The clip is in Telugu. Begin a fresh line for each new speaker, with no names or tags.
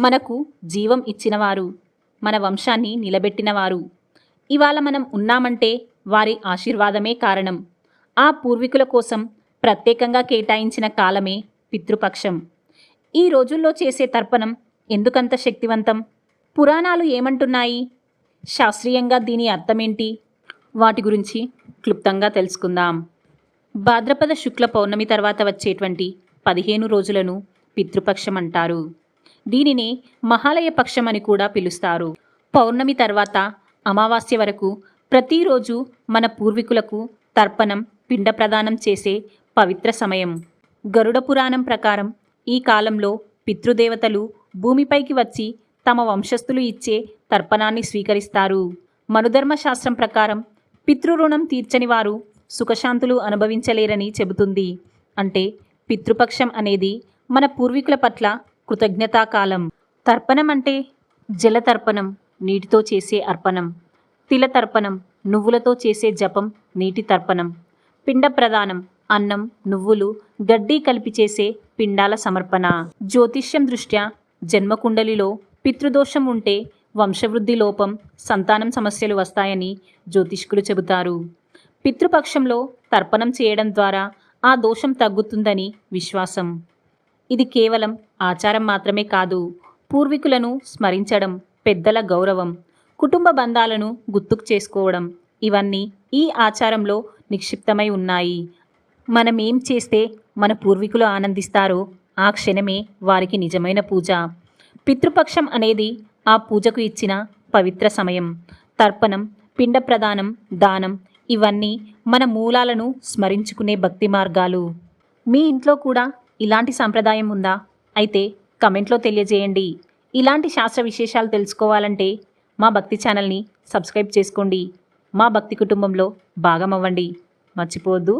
మనకు జీవం ఇచ్చినవారు మన వంశాన్ని నిలబెట్టినవారు. ఇవాళ మనం ఉన్నామంటే వారి ఆశీర్వాదమే కారణం. ఆ పూర్వీకుల కోసం ప్రత్యేకంగా కేటాయించిన కాలమే పితృపక్షం. ఈ రోజుల్లో చేసే తర్పణం ఎందుకంత శక్తివంతం? పురాణాలు ఏమంటున్నాయి? శాస్త్రీయంగా దీని అర్థమేంటి? వాటి గురించి క్లుప్తంగా తెలుసుకుందాం. భాద్రపద శుక్ల పౌర్ణమి తర్వాత వచ్చేటువంటి పదిహేను రోజులను పితృపక్షం అంటారు. దీనిని మహాలయ పక్షం అని కూడా పిలుస్తారు. పౌర్ణమి తర్వాత అమావాస్య వరకు ప్రతిరోజు మన పూర్వీకులకు తర్పణం పిండ ప్రదానం చేసే పవిత్ర సమయం. గరుడ పురాణం ప్రకారం ఈ కాలంలో పితృదేవతలు భూమిపైకి వచ్చి తమ వంశస్థులు ఇచ్చే తర్పణాన్ని స్వీకరిస్తారు. మనుధర్మ శాస్త్రం ప్రకారం పితృరుణం తీర్చని వారు సుఖశాంతులు అనుభవించలేరని చెబుతుంది. అంటే పితృపక్షం అనేది మన పూర్వీకుల పట్ల కృతజ్ఞతాకాలం. తర్పణం అంటే జలతర్పణం నీటితో చేసే అర్పణం. తిల తర్పణం నువ్వులతో చేసే జపం నీటి తర్పణం. పిండ ప్రదానం అన్నం నువ్వులు గడ్డి కలిపి చేసే పిండాల సమర్పణ. జ్యోతిష్యం దృష్ట్యా జన్మకుండలిలో పితృదోషం ఉంటే వంశవృద్ధి లోపం సంతానం సమస్యలు వస్తాయని జ్యోతిష్కులు చెబుతారు. పితృపక్షంలో తర్పణం చేయడం ద్వారా ఆ దోషం తగ్గుతుందని విశ్వాసం. ఇది కేవలం ఆచారం మాత్రమే కాదు. పూర్వీకులను స్మరించడం పెద్దల గౌరవం. కుటుంబ బంధాలను గుర్తుకు చేసుకోవడం. ఇవన్నీ ఈ ఆచారంలో నిక్షిప్తమై ఉన్నాయి. మనం ఏం చేస్తే మన పూర్వీకులు ఆనందిస్తారో ఆ క్షణమే వారికి నిజమైన పూజ. పితృపక్షం అనేది ఆ పూజకు ఇచ్చిన పవిత్ర సమయం. తర్పణం పిండ ప్రదానం దానం ఇవన్నీ మన మూలాలను స్మరించుకునే భక్తి మార్గాలు. మీ ఇంట్లో కూడా ఇలాంటి సంప్రదాయం ఉందా? అయితే కమెంట్లో తెలియజేయండి. ఇలాంటి శాస్త్ర విశేషాలు తెలుసుకోవాలంటే మా భక్తి ఛానల్ని సబ్స్క్రైబ్ చేసుకోండి. మా భక్తి కుటుంబంలో భాగమవ్వండి. మర్చిపోవద్దు.